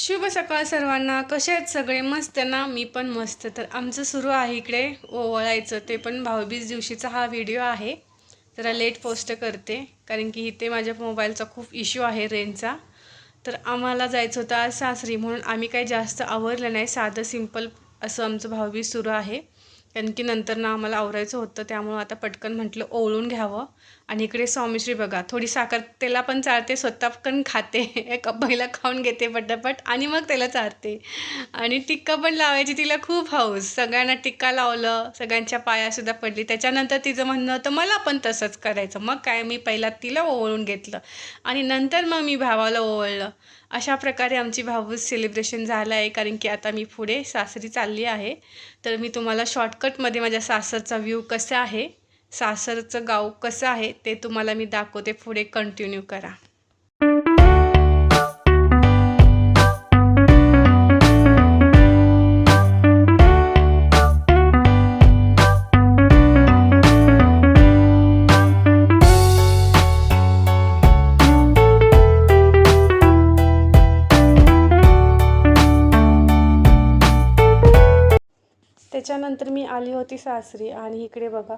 शुभ सकाळ सर्वांना. कसे आहेत सगळे? मस्त ना? मी पण मस्त. तर आमचं सुरू आहे इकडे ओवळायचं. ते पण भाऊबीज दिवशीचा हा व्हिडिओ आहे. जरा लेट पोस्ट करते. कारण की इथे माझ्या मोबाईलचा खूप इश्यू आहे रेंजचा. तर आम्हाला जायचं होतं आज सासरी. म्हणून आम्ही काही जास्त आवरलं नाही. साधं सिंपल असं आमचं भाऊबीज सुरू आहे. कारण की नंतर ना आम्हाला आवरायचं होतं त्यामुळं आता पटकन म्हटलं ओळून घ्यावं. आणि इकडे स्वामीश्री बघा थोडी साखर त्याला पण चालते स्वतः पण खाते. एक पहिला खाऊन घेते पटापट आणि मग त्याला चारते. आणि टिक्का पण लावायची तिला खूप हौस. सगळ्यांना टिक्का लावलं सगळ्यांच्या पायासुद्धा पडली. त्याच्यानंतर तिचं म्हणणं होतं मला पण तसंच करायचं. मग काय मी पहिला तिला ओवळून घेतलं. आणि नंतर मग मी भावाला ओवळलं. अशा प्रकारे आमची भाऊस सेलिब्रेशन झालं आहे कारण की आता मी पुढे सासरी चालली आहे. तर मी तुम्हाला शॉर्टकटमध्ये माझ्या सासरचा व्ह्यू कसा आहे सासरचं गाव कसं आहे ते तुम्हाला मी दाखवते. पुढे कंटिन्यू करा. त्याच्यानंतर मी आली होती सासरी आणि इकडे बघा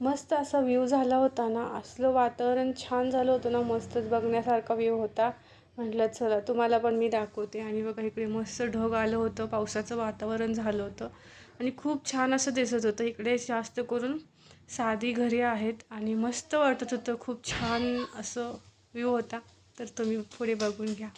मस्त असा व्ह्यू झाला होता ना. असलं वातावरण छान झालं होतं ना मस्तच बघण्यासारखा व्ह्यू होता. म्हटलं चला तुम्हाला पण मी दाखवते. आणि बघा इकडे मस्त ढग आलं होतं पावसाचं वातावरण झालं होतं. आणि खूप छान असं दिसत होतं. इकडे जास्त करून साधी घरे आहेत आणि मस्त वाटत होतं. खूप छान असं व्ह्यू होता. तर तुम्ही पुढे बघून घ्या.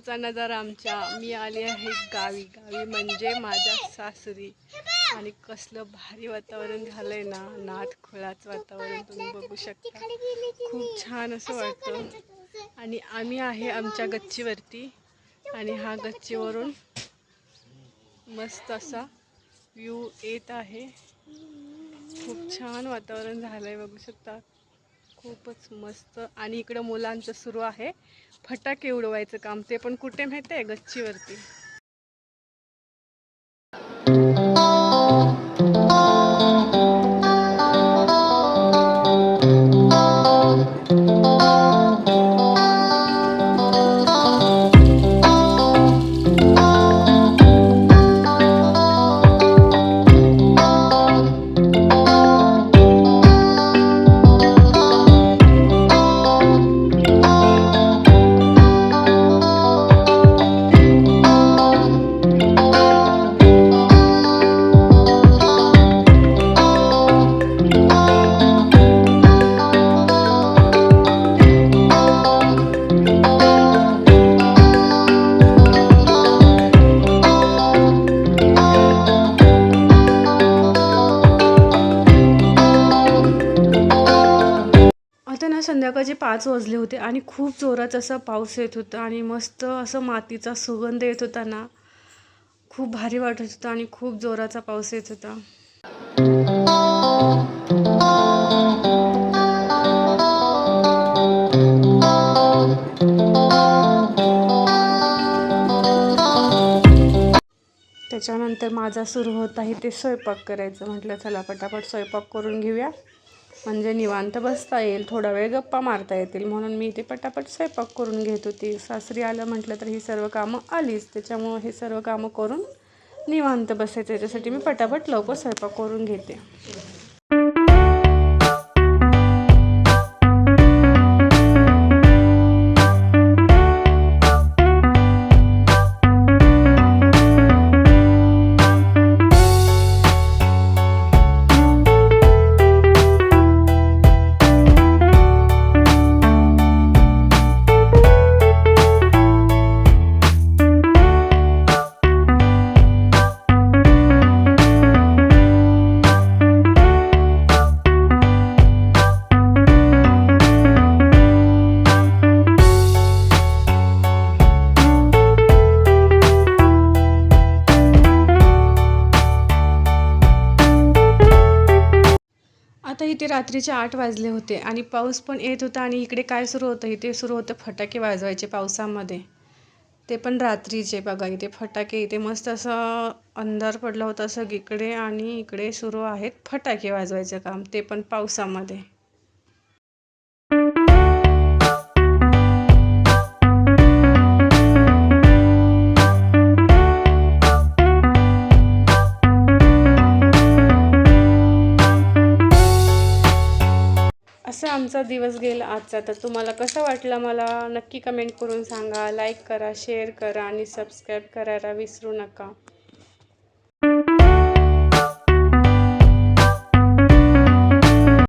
गावचा नजारा आमच्या मी आली आहे गावी. गावी म्हणजे माझ्या सासरी. आणि कसलं भारी वातावरण झालंय ना. नाथ खोळाचं वातावरण तुम्ही बघू शकता. खूप छान असं वाटतं. आणि आम्ही आहे आमच्या गच्चीवरती. आणि हा गच्चीवरून मस्त असा व्ह्यू येत आहे. खूप छान वातावरण झालंय बघू शकता. खूपच मस्त. आणि इकडं मुलांचं सुरू आहे. फटाके उडवायचं काम. ते पण कुठे माहिती आहे गच्चीवरती. ना संध्याकाळचे पाच वाजले होते आणि खूप जोरात असा पाऊस येत होता आणि मस्त असं मातीचा सुगंध येत होता ना. खूप भारी वाटत होतं आणि खूप जोराचा पाऊस येत होता. त्याच्यानंतर माझा सुरू होत आहे ते स्वयंपाक करायचं. म्हटलं चला पटापट स्वयंपाक करून घेऊया. म्हणजे निवांत बसता येईल थोडा वेळ गप्पा मारता येतील. म्हणून मी इथे पटापट स्वयंपाक करून घेत होती. सासरी आलं म्हटलं तर ही सर्व कामं आलीच. त्याच्यामुळं हे सर्व कामं करून निवांत बसायचं. याच्यासाठी मी पटापट लवकर स्वयंपाक करून घेते. रात्रीचे आठ वाजले होते आणि पाऊस पण येत होता आणि इकडे काय सुरू होतं? इथे सुरू होतं फटाके वाजवायचे पावसामध्ये. ते पण रात्रीचे बघा इथे फटाके इथे मस्त असं अंधार पडला होता सगळीकडे आणि इकडे सुरू आहेत फटाके वाजवायचं काम ते पण पावसामध्ये. आमचा दिवस गेला आजचा. तर तुम्हाला कसं वाटलं मला नक्की कमेंट करून सांगा. लाईक करा शेअर करा आणि सबस्क्राईब करायला विसरू नका.